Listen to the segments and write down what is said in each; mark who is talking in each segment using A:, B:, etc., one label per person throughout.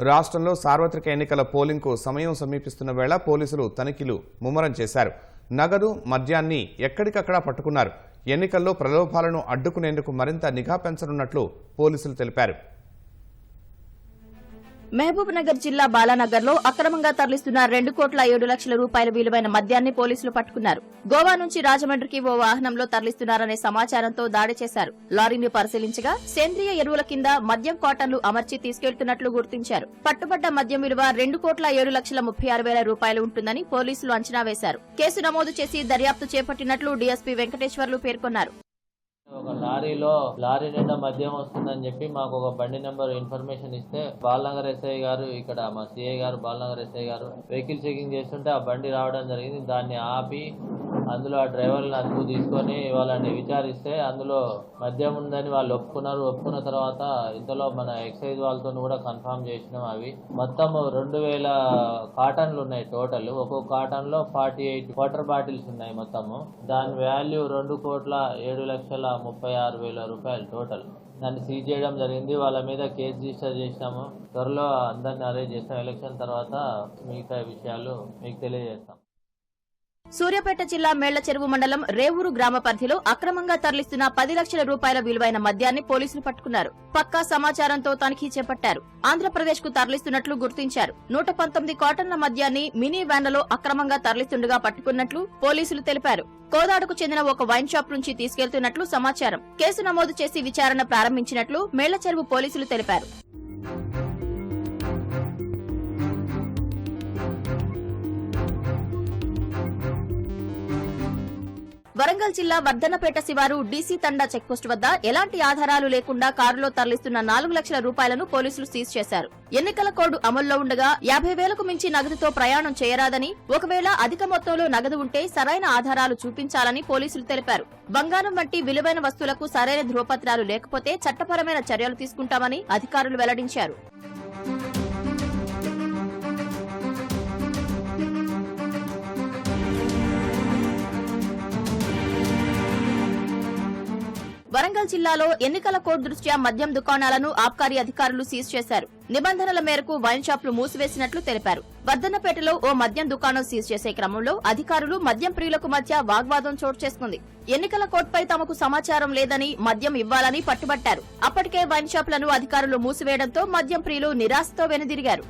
A: రాష్ట్రంలో సార్వత్రిక ఎన్నికల పోలింగ్కు సమయం సమీపిస్తున్న వేళ పోలీసులు తనిఖీలు ముమ్మరం చేశారు. నగదు మద్యాన్ని ఎక్కడికక్కడా పట్టుకున్నారు. ఎన్నికల్లో ప్రలోభాలను అడ్డుకునేందుకు మరింత నిఘా పెంచనున్నట్లు పోలీసులు తెలిపారు.
B: మహబూబ్ నగర్ జిల్లా బాలానగర్లో అక్రమంగా తరలిస్తున్న రెండు కోట్ల ఏడు లక్షల రూపాయల విలువైన మద్యాన్ని పోలీసులు పట్టుకున్నారు. గోవా నుంచి రాజమండ్రికి ఓ వాహనంలో తరలిస్తున్నారనే సమాచారంతో దాడి చేశారు. లారీని పరిశీలించగా సేంద్రియ ఎరువుల కింద మద్యం కాటన్లు అమర్చి తీసుకెళ్తున్నట్లు గుర్తించారు. పట్టుబడ్డ మద్యం విలువ రెండు కోట్ల ఏడు లక్షల ముప్పై ఆరు వేల రూపాయలు ఉంటుందని పోలీసులు అంచనా వేశారు. కేసు నమోదు చేసి దర్యాప్తు చేపట్టినట్లు డీఎస్పీ వెంకటేశ్వర్లు పేర్కొన్నారు.
C: ఒక లారీలో లారీ నిండా మద్యం వస్తుందని చెప్పి మాకు ఒక బండి నెంబర్ ఇన్ఫర్మేషన్ ఇస్తే బాలనగర్ ఎస్ఐ గారు ఇక్కడ మా సిఐ గారు బాలనగర్ ఎస్ఐ గారు వెహికల్ చెకింగ్ చేస్తుంటే ఆ బండి రావడం జరిగింది. దాన్ని ఆపి అందులో ఆ డ్రైవర్ని అదుపు తీసుకొని వాళ్ళని విచారిస్తే అందులో మద్యం ఉందని వాళ్ళు ఒప్పుకున్నారు. ఒప్పుకున్న తర్వాత ఇంతలో మన ఎక్సైజ్ వాళ్ళతో కూడా కన్ఫర్మ్ చేసినాం అవి. మొత్తం రెండు వేల కాటన్లు ఉన్నాయి టోటల్. ఒక్కో కాటన్లో ఫార్టీ ఎయిట్ వాటర్ బాటిల్స్ ఉన్నాయి మొత్తము. దాని వాల్యూ రెండు కోట్ల ఏడు లక్షల ముప్పై ఆరు వేల రూపాయలు టోటల్. దాన్ని సీజ్ చేయడం జరిగింది. వాళ్ళ మీద కేసు రిజిస్టర్ చేసినాము. త్వరలో అందరిని అరేంజ్ చేస్తాం. ఎలక్షన్ తర్వాత మిగతా విషయాలు మీకు తెలియజేస్తాం.
B: సూర్యాపేట జిల్లా మేళ్ళ చెరువు మండలం రేవూరు గ్రామ పరిధిలో అక్రమంగా తరలిస్తున్న పది లక్షల రూపాయల విలువైన మద్యాన్ని పోలీసులు పట్టుకున్నారు. పక్కా సమాచారంతో తనిఖీ చేపట్టారు. ఆంధ్రప్రదేశ్కు తరలిస్తున్నట్లు గుర్తించారు. నూట పంతొమ్మిది కాటన్ల మద్యాన్ని మినీ వ్యాన్లలో అక్రమంగా తరలిస్తుండగా పట్టుకున్నట్లు పోలీసులు తెలిపారు. కోదాడుకు చెందిన ఒక వైన్ షాప్ నుంచి తీసుకెళ్తున్నట్లు సమాచారం. కేసు నమోదు చేసి విచారణ ప్రారంభించినట్లు మేళ్ళ చెరువు పోలీసులు తెలిపారు. వరంగల్ జిల్లా వర్ధనపేట శివారు డీసీ తండా చెక్పోస్ట్ వద్ద ఎలాంటి ఆధారాలు లేకుండా కారులో తరలిస్తున్న నాలుగు లక్షల రూపాయలను పోలీసులు సీజ్ చేశారు. ఎన్నికల కోడ్ అమల్లో ఉండగా యాభై వేలకు మించి నగదుతో ప్రయాణం చేయరాదని ఒకవేళ అధిక మొత్తంలో నగదు ఉంటే సరైన ఆధారాలు చూపించాలని పోలీసులు తెలిపారు. బంగారం వంటి విలువైన వస్తువులకు సరైన ధృవపత్రాలు లేకపోతే చట్టపరమైన చర్యలు తీసుకుంటామని అధికారులు వెల్లడించారు. వరంగల్ జిల్లాలో ఎన్నికల కోడ్ దృష్ట్యా మద్యం దుకాణాలను ఆబ్కారీ అధికారులు సీజ్ చేశారు. నిబంధనల మేరకు వైన్ షాపులు మూసివేసినట్లు తెలిపారు. వర్ధన్నపేటలో ఓ మద్యం దుకాణం సీజ్ చేసే క్రమంలో అధికారులు మద్యం ప్రియులకు మధ్య వాగ్వాదం చోటు చేసుకుంది. ఎన్నికల కోడ్పై తమకు సమాచారం లేదని మద్యం ఇవ్వాలని పట్టుబట్టారు. అప్పటికే వైన్ షాపులను అధికారులు మూసివేయడంతో మద్యం ప్రియులు నిరాశతో వెనుదిరిగారు.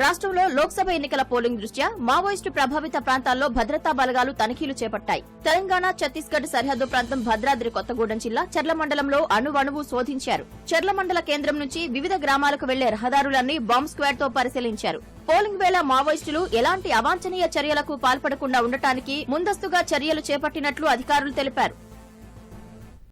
B: రాష్ట్రంలో లోక్సభ ఎన్నికల పోలింగ్ దృష్ట్యా మావోయిస్టు ప్రభావిత ప్రాంతాల్లో భద్రతా బలగాలు తనిఖీలు చేపట్టాయి. తెలంగాణ ఛత్తీస్గఢ్ సరిహద్దు ప్రాంతం భద్రాద్రి కొత్తగూడెం జిల్లా చెర్ల మండలంలో అణువణువు శోధించారు. చెర్ల మండల కేంద్రం నుంచి వివిధ గ్రామాలకు వెళ్ళే రహదారులన్నీ బాంబ్ స్క్వాడ్తో పరిశీలించారు. పోలింగ్ వేళ మావోయిస్టులు ఎలాంటి అవాంఛనీయ చర్యలకు పాల్పడకుండా ఉండటానికి ముందస్తుగా చర్యలు చేపట్టినట్లు అధికారులు తెలిపారు.